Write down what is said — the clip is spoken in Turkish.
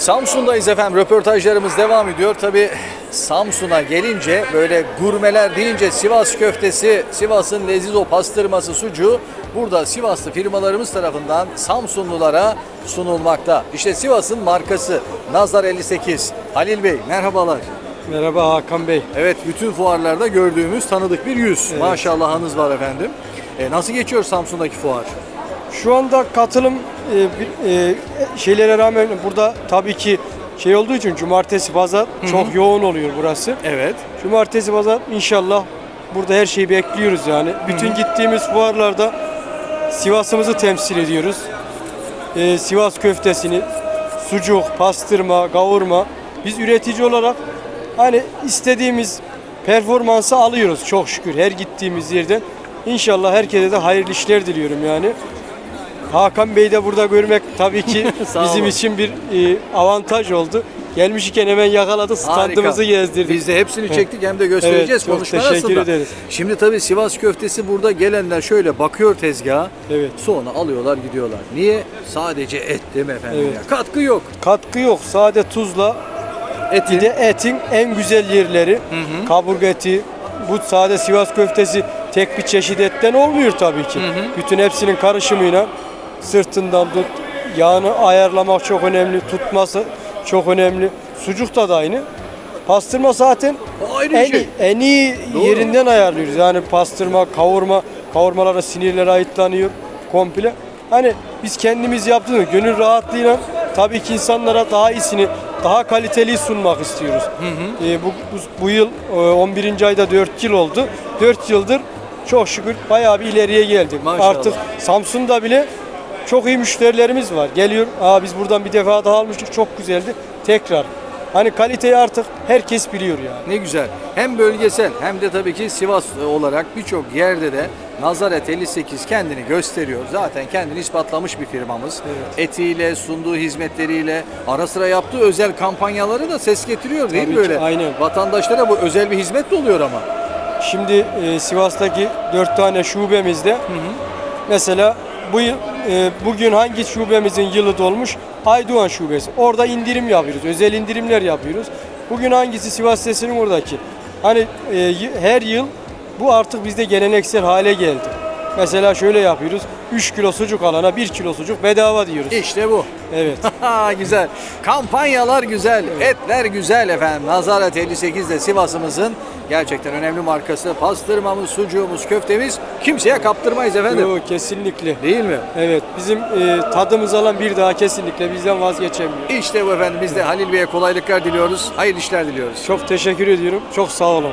Samsun'dayız efendim. Röportajlarımız devam ediyor. Tabi Samsun'a gelince böyle gurmeler deyince Sivas köftesi, Sivas'ın lezizo pastırması, sucuğu burada Sivaslı firmalarımız tarafından Samsunlulara sunulmakta. İşte Sivas'ın markası Nazar 58. Halil Bey merhabalar. Merhaba Hakan Bey. Evet bütün fuarlarda gördüğümüz tanıdık bir yüz. Maşallahınız var efendim. E, nasıl geçiyor Samsun'daki fuar? Şu anda katılım e, bir- e, şeylere rağmen burada tabii ki şey olduğu için cumartesi pazar çok yoğun oluyor burası. Evet. Cumartesi pazar inşallah burada her şeyi bekliyoruz yani. Bütün gittiğimiz fuarlarda Sivas'ımızı temsil ediyoruz. E, Sivas köftesini, sucuk, pastırma, kavurma biz üretici olarak hani istediğimiz performansı alıyoruz çok şükür her gittiğimiz yerden. İnşallah herkese de hayırlı işler diliyorum yani. Hakan Bey'i de burada görmek tabii ki Sağ bizim olun. için bir e, avantaj oldu. Gelmişken hemen yakaladı standımızı gezdirdik. Biz de hepsini çektik hem de göstereceğiz Evet, çok konuşma teşekkür arasında. ederiz. Şimdi tabii Sivas köftesi burada gelenler şöyle bakıyor tezgaha. Evet. Sonra alıyorlar gidiyorlar. Niye? Sadece et değil mi efendim? Evet. ya? Katkı yok. Katkı yok. Sade tuzla Etin. bir de etin en güzel yerleri. Kaburga eti. Bu sade Sivas köftesi tek bir çeşit etten olmuyor tabii ki. Bütün hepsinin karışımıyla sırtından tut, yağını ayarlamak çok önemli, tutması çok önemli. Sucuk da da aynı. Pastırma zaten O ayrı en, şey. en iyi Doğru. yerinden ayarlıyoruz. Yani pastırma, kavurma, kavurmalara sinirlere ayıtlanıyor komple. Hani biz kendimiz yaptığımız gönül rahatlığıyla tabii ki insanlara daha iyisini, daha kaliteli sunmak istiyoruz. Ee, bu, bu, bu yıl e, 11. ayda 4 yıl oldu. 4 yıldır çok şükür bayağı bir ileriye geldik. Maşallah. Artık Samsun'da bile çok iyi müşterilerimiz var. Geliyor, Aa, biz buradan bir defa daha almıştık çok güzeldi. Tekrar. Hani kaliteyi artık herkes biliyor yani. Ne güzel. Hem bölgesel hem de tabii ki Sivas olarak birçok yerde de Nazaret 58 kendini gösteriyor. Zaten kendini ispatlamış bir firmamız. Etiyle, sunduğu hizmetleriyle, ara sıra yaptığı özel kampanyaları da ses getiriyor değil mi Tabii ki, böyle? aynen. Vatandaşlara bu özel bir hizmet de oluyor ama. Şimdi e, Sivas'taki dört tane şubemizde mesela bu yıl, e, bugün hangi şubemizin yılı dolmuş? Aydoğan şubesi. Orada indirim yapıyoruz. Özel indirimler yapıyoruz. Bugün hangisi Sivas Sesi'nin oradaki? Hani e, her yıl bu artık bizde geleneksel hale geldi. Mesela şöyle yapıyoruz. 3 kilo sucuk alana 1 kilo sucuk bedava diyoruz. İşte bu. Evet. Güzel. Kampanyalar güzel, etler güzel efendim. Nazaret 58 de Sivas'ımızın gerçekten önemli markası. Pastırmamız, sucuğumuz, köftemiz kimseye kaptırmayız efendim. Yo, kesinlikle. Değil mi? Evet. Bizim e, tadımız alan bir daha kesinlikle bizden vazgeçemiyor. İşte bu efendim. Biz de Halil Bey'e kolaylıklar diliyoruz. Hayırlı işler diliyoruz. Çok teşekkür ediyorum. Çok sağ olun.